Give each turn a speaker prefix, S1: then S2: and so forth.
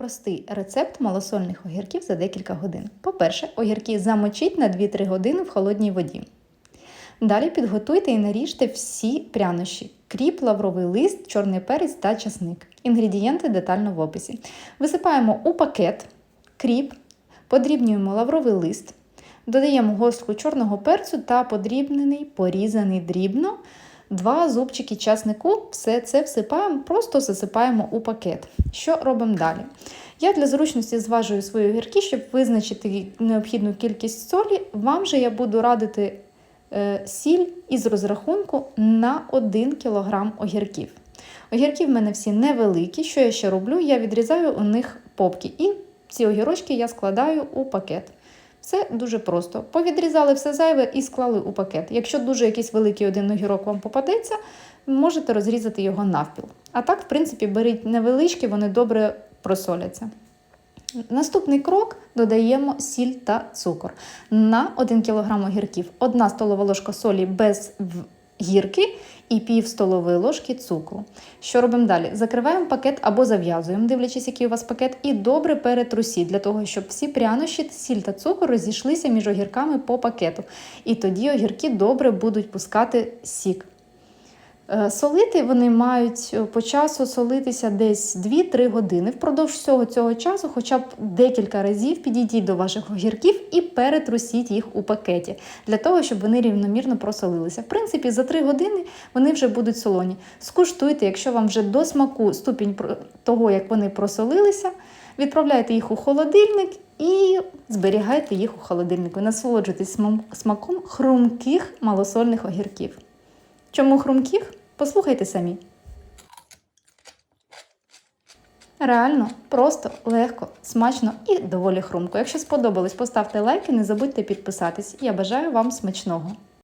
S1: Простий рецепт малосольних огірків за декілька годин. По-перше, огірки замочіть на 2-3 години в холодній воді. Далі підготуйте і наріжте всі прянощі: кріп, лавровий лист, чорний перець та часник. Інгредієнти детально в описі. Висипаємо у пакет кріп, подрібнюємо лавровий лист, додаємо горстку чорного перцю та подрібнений, порізаний дрібно. Два зубчики часнику, все це всипаємо, просто засипаємо у пакет. Що робимо далі? Я для зручності зважую свої огірки, щоб визначити необхідну кількість солі. Вам же я буду радити е, сіль із розрахунку на 1 кг огірків. Огірки в мене всі невеликі. Що я ще роблю? Я відрізаю у них попки. І ці огірочки я складаю у пакет. Все дуже просто. Повідрізали все зайве і склали у пакет. Якщо дуже якийсь великий один огірок вам попадеться, можете розрізати його навпіл. А так, в принципі, беріть невеличкі, вони добре просоляться. Наступний крок додаємо сіль та цукор. На 1 кг огірків 1 столова ложка солі без гірки і пів столової ложки цукру. Що робимо далі? Закриваємо пакет або зав'язуємо, дивлячись, який у вас пакет, і добре перетрусіть, для того, щоб всі прянощі, сіль та цукор розійшлися між огірками по пакету. І тоді огірки добре будуть пускати сік. Е, Солити вони мають е, по часу солитися десь 2-3 години. Впродовж всього цього часу, хоча б декілька разів підійдіть до ваших огірків і перетрусіть їх у пакеті, для того, щоб вони рівномірно просолилися. В принципі, за 3 години вони вже будуть солоні. Скуштуйте, якщо вам вже до смаку ступінь того, як вони просолилися, відправляйте їх у холодильник і зберігайте їх у холодильнику. Насолоджуйтесь смаком хрумких малосольних огірків. Чому хрумких? Послухайте самі. Реально, просто, легко, смачно і доволі хрумко. Якщо сподобалось, поставте лайк і не забудьте підписатись. Я бажаю вам смачного!